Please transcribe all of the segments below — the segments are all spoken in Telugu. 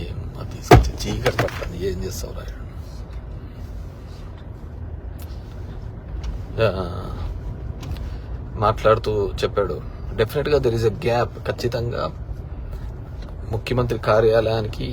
ఏం తీసుకొచ్చి చీకటి పడుతుంది ఏం చేస్తావు రా మాట్లాడుతూ చెప్పాడు. డెఫినెట్గా దెర్ ఇస్ ఎ గ్యాప్ ఖచ్చితంగా ముఖ్యమంత్రి కార్యాలయానికి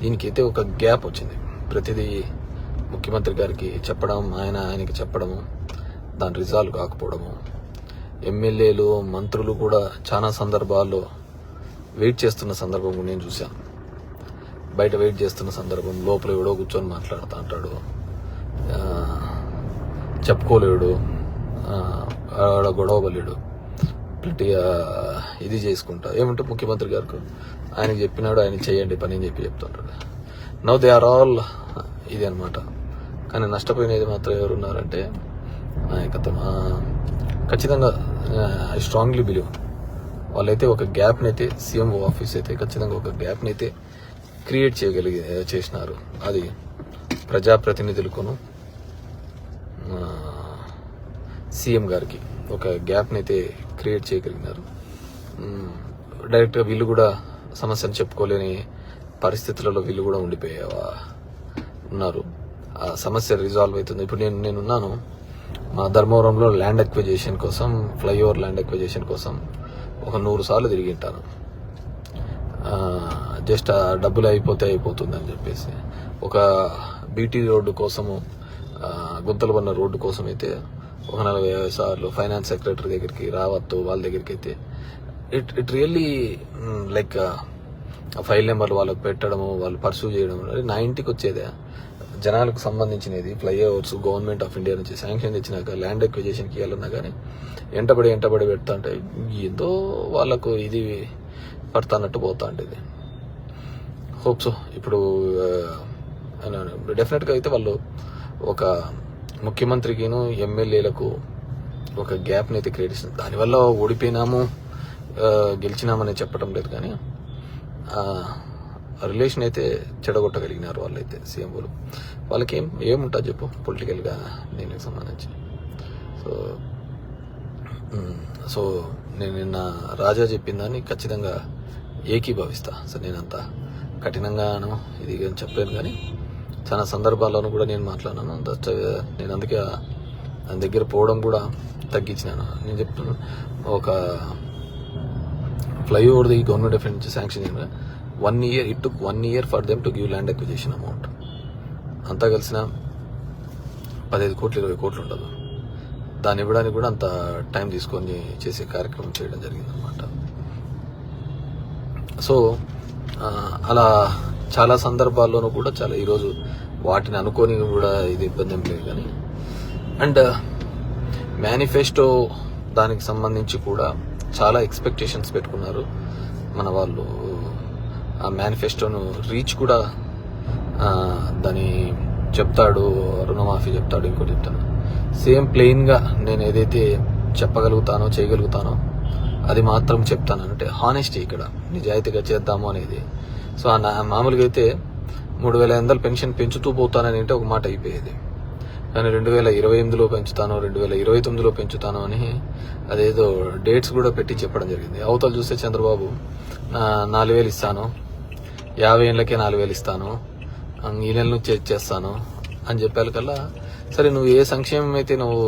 దీనికైతే ఒక గ్యాప్ వచ్చింది. ప్రతిదీ ముఖ్యమంత్రి గారికి చెప్పడం ఆయన ఆయనకి చెప్పడము దాని రిజాల్వ్ కాకపోవడము. ఎమ్మెల్యేలు మంత్రులు కూడా చాలా సందర్భాల్లో వెయిట్ చేస్తున్న సందర్భం కూడా నేను చూశాను బయట వెయిట్ చేస్తున్న సందర్భం లోపల ఎవడో కూర్చొని మాట్లాడుతూ అంటాడు. చెప్పుకోలేడు. ఆడ గొడవలేడు గట్టిగా ఇది చేసుకుంటా. ఏమంటే ముఖ్యమంత్రి గారు ఆయనకి చెప్పినాడు ఆయన చేయండి పని అని చెప్పి చెప్తుంటాడు. నవ్ దే ఆర్ ఆల్ ఇది అనమాట కానీ నష్టపోయినది మాత్రం ఎవరున్నారంటే నాయకత్వం. ఖచ్చితంగా ఐ స్ట్రాంగ్లీ బిలీవ్ వాళ్ళైతే ఒక గ్యాప్ని అయితే సీఎం ఆఫీస్ అయితే ఖచ్చితంగా ఒక గ్యాప్ని అయితే క్రియేట్ చేయగలిగి చేసినారు. అది ప్రజాప్రతినిధులకును సీఎం గారికి ఒక గ్యాప్ని అయితే క్రియేట్ చేయగలిగినారు. డైరెక్ట్గా వీళ్ళు కూడా సమస్యను చెప్పుకోలేని పరిస్థితులలో వీళ్ళు కూడా ఉండిపోయేవా ఉన్నారు. ఆ సమస్య రిజాల్వ్ అవుతుంది. ఇప్పుడు నేను నేనున్నాను. మా ధర్మవరంలో ల్యాండ్ ఎక్విజేషన్ కోసం ఫ్లైఓవర్ ల్యాండ్ ఎక్విజేషన్ కోసం ఒక నూరు సార్లు తిరిగి ఉంటాను జస్ట్ ఆ డబ్బులు అయిపోతే అయిపోతుంది అని చెప్పేసి. ఒక బీటీ రోడ్డు కోసము గుంతలు పడిన రోడ్డు కోసం అయితే ఒక నలభై యాభై సార్లు ఫైనాన్స్ సెక్రటరీ దగ్గరికి రావద్దు వాళ్ళ దగ్గరికి అయితే it it really like file నెంబర్లు వాళ్ళకి పెట్టడము వాళ్ళు పర్సూ చేయడం నా ఇంటికి వచ్చేదే. జనాలకు సంబంధించినది ఫ్లైఓవర్స్ గవర్నమెంట్ ఆఫ్ ఇండియా నుంచి శాంక్షన్ తెచ్చినాక ల్యాండ్ ఎక్విజేషన్కి వెళ్ళినా కానీ ఎంటబడి ఎంటబడి పెడతా అంటే ఏదో వాళ్ళకు ఇది పడుతున్నట్టు పోతా ఉండేది హోప్ సో ఇప్పుడు డెఫినెట్గా అయితే వాళ్ళు ఒక ముఖ్యమంత్రికిను ఎమ్మెల్యేలకు ఒక గ్యాప్ని అయితే క్రియేట్ చేసింది. దానివల్ల ఓడిపోయినాము గెలిచినామని చెప్పడం లేదు కానీ రిలేషన్ అయితే చెడగొట్టగలిగినారు వాళ్ళైతే వాళ్ళు. వాళ్ళకి ఏం ఏముంటుంది చెప్పు పొలిటికల్గా దీనికి సంబంధించి. సో సో నేను నిన్న రాజా చెప్పిన దాన్ని ఖచ్చితంగా ఏకీభవిస్తా. సో నేనంత కఠినంగాను ఇది అని చెప్పలేను కానీ చాలా సందర్భాల్లోనూ కూడా నేను మాట్లాడినాను. దట్ నేను అందుకే దాని దగ్గర పోవడం కూడా తగ్గించినాను. నేను చెప్తున్నాను ఒక ఫ్లైఓవర్ది గవర్నమెంట్ ఆఫ్ నుంచి శాంక్షన్ అయిన one year it took one year for them to give land acquisition amount అంతా కలిసిన పదిహేను కోట్లు ఇరవై కోట్లు ఉండదు. దాన్ని ఇవ్వడానికి కూడా అంత టైం తీసుకొని చేసే కార్యక్రమం చేయడం జరిగిందనమాట సో అలా చాలా సందర్భాల్లోనూ కూడా చాలా ఈరోజు వాటిని అనుకోని కూడా ఇది ఇబ్బంది ఏం లేదు కానీ అండ్ మేనిఫెస్టో దానికి సంబంధించి కూడా చాలా ఎక్స్పెక్టేషన్స్ పెట్టుకున్నారు మన వాళ్ళు. ఆ మేనిఫెస్టోను రీచ్ కూడా దాని చెప్తాడు రుణమాఫీ చెప్తాడు ఇంకోటి చెప్తాడు. సేమ్ ప్లెయిన్గా నేను ఏదైతే చెప్పగలుగుతానో చేయగలుగుతానో అది మాత్రం చెప్తాను. అంటే హానెస్టీ ఇక్కడ నిజాయితీగా చేద్దాము అనేది. సో ఆ నా- మామూలుగా అయితే మూడు వేల ఐదు పెన్షన్ పెంచుతూ పోతానని అంటే ఒక మాట అయిపోయేది. కానీ రెండు వేల ఇరవై ఎనిమిదిలో పెంచుతాను రెండు వేల ఇరవై తొమ్మిదిలో పెంచుతాను అని అదేదో డేట్స్ కూడా పెట్టి చెప్పడం జరిగింది. అవతల చూస్తే చంద్రబాబు నాలుగు వేలు ఇస్తాను. యాభై ఏళ్ళకే నాలుగు వేలు ఇస్తాను. ఈ నెల నుంచి చేస్తాను అని చెప్పాలి కల్లా సరే నువ్వు ఏ సంక్షేమం అయితే నువ్వు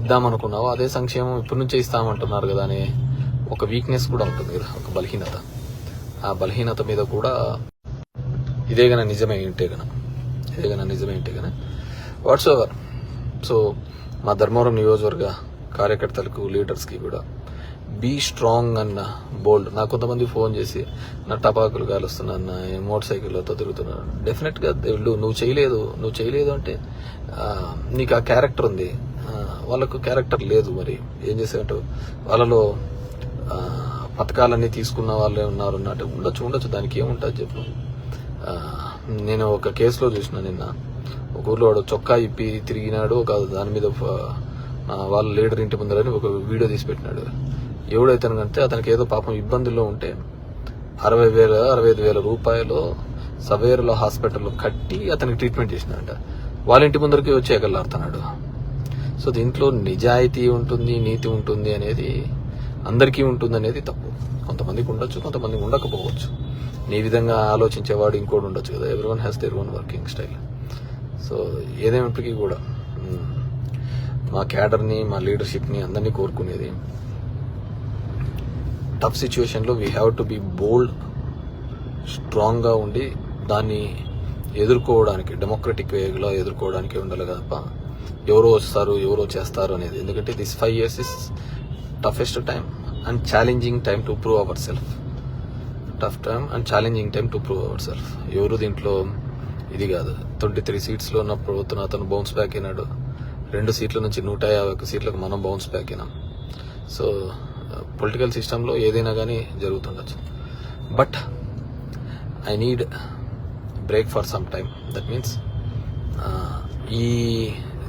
ఇద్దామనుకున్నావో అదే సంక్షేమం ఇప్పటి నుంచే ఇస్తామంటున్నారు కదా అని ఒక వీక్నెస్ కూడా ఉంటుంది కదా ఒక బలహీనత. ఆ బలహీనత మీద కూడా ఇదే గన నిజమే ఉంటే గన. ఇదే గన నిజమే ఉంటే గన. వాట్స్ ఓవర్ సో మా ధర్మవరం నియోజకవర్గ కార్యకర్తలకు లీడర్స్కి కూడా బీ స్ట్రాంగ్ అన్న బోల్డ్ నాకు కొంతమంది ఫోన్ చేసి నా టపాకులు కాలుస్తున్నా నా మోటార్ సైకిళ్ళతో తిరుగుతున్నాను డెఫినెట్గా వీళ్ళు నువ్వు చేయలేదు నువ్వు చేయలేదు అంటే నీకు ఆ క్యారెక్టర్ ఉంది. వాళ్ళకు క్యారెక్టర్ లేదు మరి. ఏం చేసేటో వాళ్ళలో పథకాలన్నీ తీసుకున్న వాళ్ళే ఉన్నారు అన్నట్టు ఉండొచ్చు ఉండొచ్చు. దానికి ఏముంటుంది చెప్పు? నేను ఒక కేసులో చూసిన నిన్న. ఒక ఊర్లో వాడు చొక్కా ఇప్పి తిరిగినాడు ఒక దాని మీద వాళ్ళ లీడర్ ఇంటి ముందరని ఒక వీడియో తీసి పెట్టినాడు. ఎవడైతేనంటే అతనికి ఏదో పాపం ఇబ్బందుల్లో ఉంటే అరవై వేల అరవై ఐదు వేల రూపాయలు సవేరులో హాస్పిటల్లో కట్టి అతనికి ట్రీట్మెంట్ చేసినాడంట. వాళ్ళ ఇంటి ముందరికి వచ్చి ఎగలాడుతున్నాడు సో దీంట్లో నిజాయితీ ఉంటుంది నీతి ఉంటుంది అనేది అందరికీ ఉంటుంది అనేది తప్పు. కొంతమందికి ఉండొచ్చు కొంతమందికి ఉండకపోవచ్చు. నీ విధంగా ఆలోచించేవాడు ఇంకోటి ఉండొచ్చు కదా. Every one has their own working style so ఏదేమైనప్పటికీ కూడా మా క్యాడర్ని మా లీడర్షిప్ని అందరినీ కోరుకునేది టఫ్ సిచ్యువేషన్లో we have to be bold స్ట్రాంగ్గా ఉండి దాన్ని ఎదుర్కోవడానికి డెమోక్రటిక్ వేలో ఎదుర్కోవడానికి ఉండాలి తప్ప ఎవరో వస్తారు ఎవరో చేస్తారు అనేది. ఎందుకంటే this five years is toughest time and challenging time to prove our self tough time and challenging time to prove our self ఎవరు దీంట్లో ఇది కాదు. ట్వంటీ త్రీ సీట్స్లో ఉన్న ప్రభుత్వం అతను బౌన్స్ బ్యాక్ అయినాడు. రెండు సీట్ల నుంచి నూట యాభై ఒక్క సీట్లకు మనం బౌన్స్ బ్యాక్ అయినాం. సో పొలిటికల్ సిస్టంలో ఏదైనా కానీ జరుగుతుండొచ్చు. But I need break for some time. That means ఈ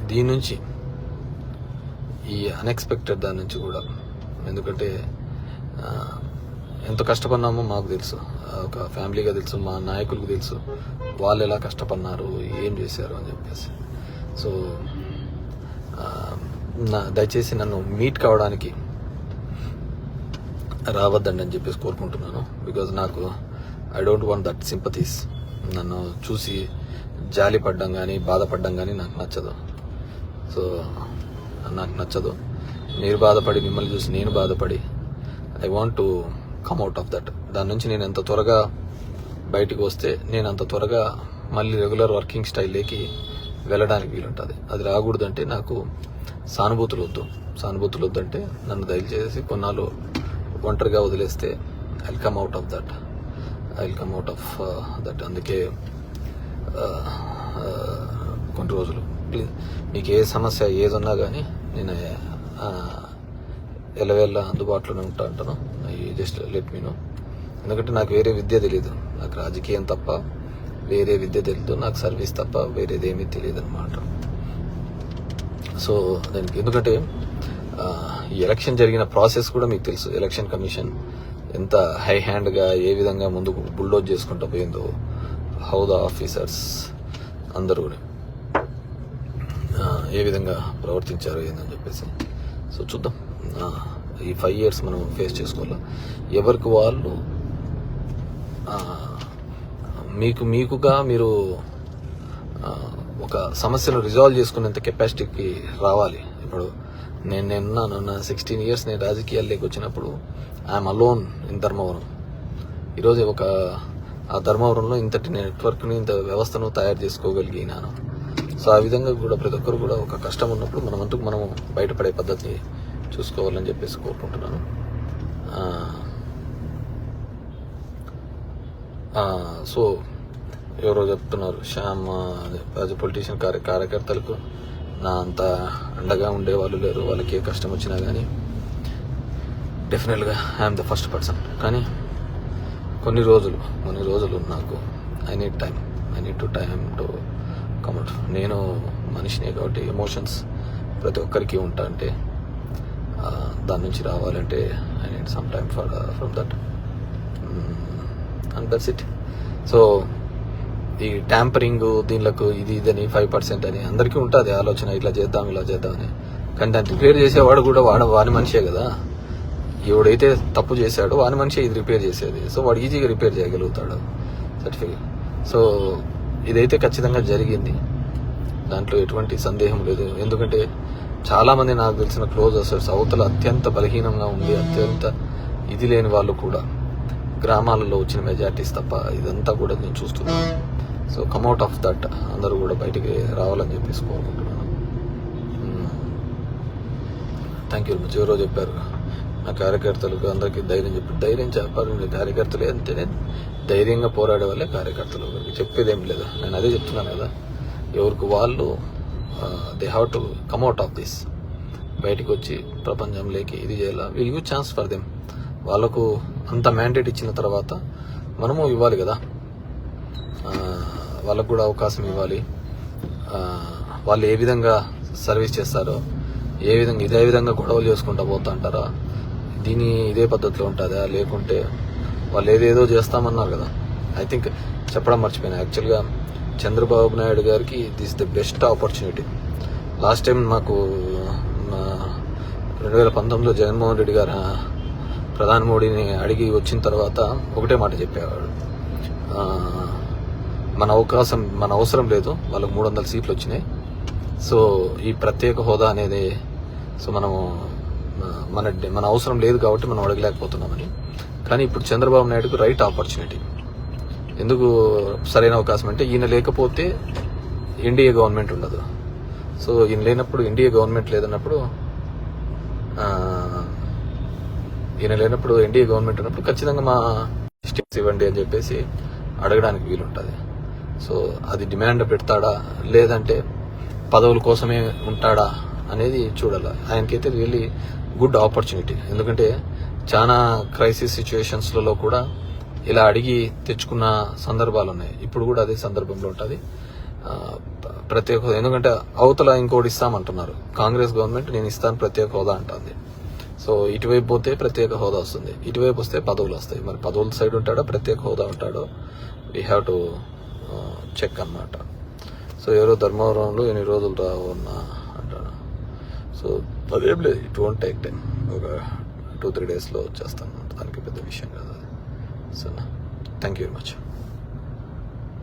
దీని నుంచి ఈ అన్ఎక్స్పెక్టెడ్ దాని నుంచి కూడా. ఎందుకంటే ఎంత కష్టపడినామో మాకు తెలుసు. ఒక ఫ్యామిలీగా తెలుసు మా నాయకులకు తెలుసు. వాళ్ళు ఎలా కష్టపడినారు ఏం చేశారు అని చెప్పేసి. సో నా దయచేసి నన్ను మీట్ కావడానికి రావద్దండి అని చెప్పేసి కోరుకుంటున్నాను. బికాజ్ నాకు I don't want that sympathies నన్ను చూసి జాలి పడ్డం కానీ బాధపడ్డం కానీ నాకు నచ్చదు. సో నాకు నచ్చదు. మీరు బాధపడి మిమ్మల్ని చూసి నేను బాధపడి I want to come out of that దాని నుంచి నేను ఎంత త్వరగా బయటికి వస్తే నేను అంత త్వరగా మళ్ళీ రెగ్యులర్ వర్కింగ్ స్టైల్లోకి వెళ్ళడానికి వీలుంటుంది. అది రాకూడదంటే నాకు సానుభూతులు వద్దు. సానుభూతులు వద్దంటే నన్ను దయచేసి కొన్నాళ్ళు ఒంటరిగా వదిలేస్తే I come out of that I come out of that అందుకే uh, uh, కొన్ని రోజులు. ప్లీజ్ మీకు ఏ సమస్య ఏది ఉన్నా కానీ నేను uh, ఎలవేళ్ళ అందుబాటులోనే ఉంటా అంటాను. జస్ట్ లెట్ మీ నో ఎందుకంటే నాకు వేరే విద్య తెలియదు నాకు రాజకీయం తప్ప వేరే విద్య తెలియదు నాకు సర్వీస్ తప్ప వేరేది ఏమీ తెలియదు అనమాట సో దానికి ఎందుకంటే ఈ ఎలక్షన్ జరిగిన ప్రాసెస్ కూడా మీకు తెలుసు. ఎలక్షన్ కమిషన్ ఎంత హై హ్యాండ్గా ఏ విధంగా ముందుకు బుల్డోజ్ చేసుకుంటూ పోయిందో హౌ ద ఆఫీసర్స్ అందరూ ఏ విధంగా ప్రవర్తించారు ఏందని చెప్పేసి. సో చూద్దాం. ఈ ఫైవ్ ఇయర్స్ మనం ఫేస్ చేసుకోవాలి? ఎవరికి వాళ్ళు మీకు మీకుగా మీరు ఒక సమస్యను రిజాల్వ్ చేసుకునేంత కెపాసిటీకి రావాలి. ఇప్పుడు నేను నిన్నాను నా సిక్స్టీన్ ఇయర్స్ నేను రాజకీయాల్లోకి వచ్చినప్పుడు ఐఎమ్ అలోన్ ఇన్ ధర్మవరం ఈరోజు ఒక ఆ ధర్మవరంలో ఇంతటి నెట్వర్క్ని ఇంత వ్యవస్థను తయారు చేసుకోగలిగినాను. సో ఆ విధంగా కూడా ప్రతి ఒక్కరు కూడా ఒక కష్టం ఉన్నప్పుడు మనం అంటూ మనము బయటపడే పద్ధతి చూసుకోవాలని చెప్పేసి కోరుకుంటున్నాను. సో ఎవరో చెప్తున్నారు శ్యామ్ యాజ్ పొలిటీషియన్ కార్య కార్యకర్తలకు నా అంత అండగా ఉండే వాళ్ళు లేరు. వాళ్ళకి ఏ కష్టం వచ్చినా కానీ డెఫినెట్గా ఐఎమ్ ద ఫస్ట్ పర్సన్ కానీ కొన్ని రోజులు కొన్ని రోజులు నాకు I need time I need to time to come out నేను మనిషినే కాబట్టి ఎమోషన్స్ ప్రతి ఒక్కరికి ఉంటా అంటే దాని నుంచి రావాలంటే I need some time for from that and that's it so ఈ ట్యాంపరింగ్ దీనిలకు ఇది ఇదని ఫైవ్ పర్సెంట్ అని. అందరికీ ఉంటుంది ఆలోచన ఇట్లా చేద్దాం ఇలా చేద్దాం అని. కానీ దాన్ని రిపేర్ చేసేవాడు కూడా వాడు వాని మనిషే కదా. ఎవడైతే తప్పు చేశాడో వాని మనిషే ఇది రిపేర్ చేసేది. సో వాడు ఈజీగా రిపేర్ చేయగలుగుతాడు. సర్టిఫికేట్ సో ఇదైతే ఖచ్చితంగా జరిగింది. దాంట్లో ఎటువంటి సందేహం లేదు. ఎందుకంటే చాలామంది నాకు తెలిసిన క్లోజ్ అసర్స్ అవతల అత్యంత బలహీనంగా ఉంది అత్యంత ఇది లేని వాళ్ళు కూడా. గ్రామాలలో వచ్చిన మెజార్టీస్ తప్ప ఇదంతా కూడా నేను చూస్తున్నాను. సో కమ్అట్ ఆఫ్ దట్ అందరూ కూడా బయటికి రావాలని చెప్పేసి కోరుకుంటున్నాను. థ్యాంక్ యూ మచ్ ఎవరో చెప్పారు. నా కార్యకర్తలకు అందరికీ ధైర్యం చెప్పి ధైర్యం చెప్పారు కార్యకర్తలు అంటేనే ధైర్యంగా పోరాడే వాళ్ళే కార్యకర్తలు. చెప్పేదేం చెప్పేది ఏం లేదు. నేను అదే చెప్తున్నాను కదా. ఎవరికి వాళ్ళు they have to come out of this బయటకు వచ్చి ప్రపంచంలోకి ఇది చేయాలా? Will you chance for them వాళ్ళకు అంత మ్యాండేట్ ఇచ్చిన తర్వాత మనము ఇవ్వాలి కదా. వాళ్ళకు కూడా అవకాశం ఇవ్వాలి. వాళ్ళు ఏ విధంగా సర్వీస్ చేస్తారో ఏ విధంగా ఇదే విధంగా గొడవలు చేసుకుంటా పోతా అంటారా? దీని ఇదే పద్ధతిలో ఉంటుందా. లేకుంటే వాళ్ళు ఏదేదో చేస్తామన్నారు కదా. ఐ థింక్ చెప్పడం మర్చిపోయాను. యాక్చువల్గా చంద్రబాబు నాయుడు గారికి this the best opportunity last time మాకు రెండు వేల పంతొమ్మిదిలో జగన్మోహన్ రెడ్డి గారు ప్రధాని మోడీని అడిగి వచ్చిన తర్వాత ఒకటే మాట చెప్పేవాడు. మన అవకాశం మన అవసరం లేదు. వాళ్ళకి మూడు వందల సీట్లు వచ్చినాయి సో ఈ ప్రత్యేక హోదా అనేది సో మనము మన మన అవసరం లేదు కాబట్టి మనం అడగలేకపోతున్నామని. కానీ ఇప్పుడు చంద్రబాబు నాయుడుకు రైట్ ఆపర్చునిటీ. ఎందుకు సరైన అవకాశం అంటే ఈయన లేకపోతే ఎన్డీఏ గవర్నమెంట్ ఉండదు. సో ఈయన లేనప్పుడు ఎన్డీఏ గవర్నమెంట్ లేదన్నప్పుడు ఈయన లేనప్పుడు ఎన్డీఏ గవర్నమెంట్ ఉన్నప్పుడు ఖచ్చితంగా మా స్టేట్స్ ఇవ్వండి అని చెప్పేసి అడగడానికి వీలుంటుంది. సో అది డిమాండ్ పెడతాడా? లేదంటే పదవుల కోసమే ఉంటాడా అనేది చూడాలి. ఆయనకైతే రియల్లీ గుడ్ ఆపర్చునిటీ. ఎందుకంటే చాలా క్రైసిస్ సిచ్యువేషన్స్లలో కూడా ఇలా అడిగి తెచ్చుకున్న సందర్భాలు ఉన్నాయి ఇప్పుడు కూడా అదే సందర్భంలో ఉంటుంది. ప్రత్యేక హోదా. ఎందుకంటే అవతల ఇంకోటి ఇస్తామంటున్నారు. కాంగ్రెస్ గవర్నమెంట్ నేను ఇస్తాను ప్రత్యేక హోదా అంటుంది. సో ఇటువైపు పోతే ప్రత్యేక హోదా వస్తుంది. ఇటువైపు వస్తే పదవులు వస్తాయి. మరి పదవుల సైడ్ ఉంటాడో ప్రత్యేక హోదా ఉంటాడో? వీ హ్యావ్ టు చెక్ అన్నమాట. సో ఎవరో ధర్మవరంలో ఎన్ని రోజులు రావు అన్నా అంటాడు. సో అదేం లేదు ఇట్ వోంట్ టేక్ టైం ఒక టూ త్రీ డేస్లో వచ్చేస్తాను దానికి పెద్ద విషయం కాదు అది. So thank you very much